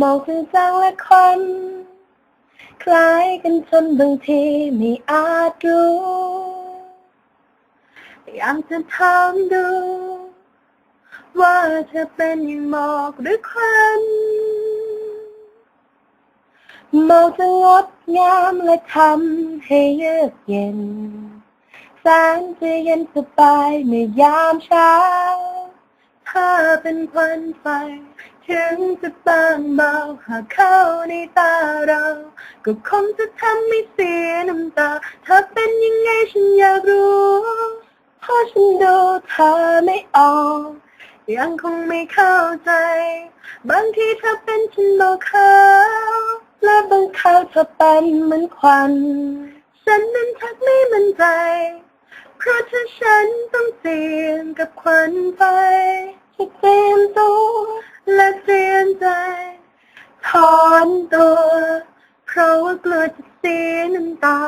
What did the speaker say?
มองถึงจางและคน คล้ายกันจนบางทีไม่อาจรู้อยากจะถามดู ว่าเธอเป็นอย่างหมอกหรือควันหมอกจะงดงามและทำให้เยือกเย็นแสนจะเย็นสบายในยามเช้า เป็นควันไฟ ถึงจะบางเบาหากเข้าในตาเรา ก็คงจะทำให้เสียน้ำตาเธอเป็นยังไงฉันอยากรู้เพราะฉันดูเธอไม่ออกยังคงไม่เข้าใจ บางทีเธอเป็นฉันบอกเขาและบางคราวเธอเป็นเหมือนควัน ฉันนั้นชักไม่มั่นใจ เพราะถ้าฉันต้องเสี่ยงกับควันไฟ เตรียมตัวและเตรียมใจถอนตัว เพราะว่ากลัวจะเสียน้ำตา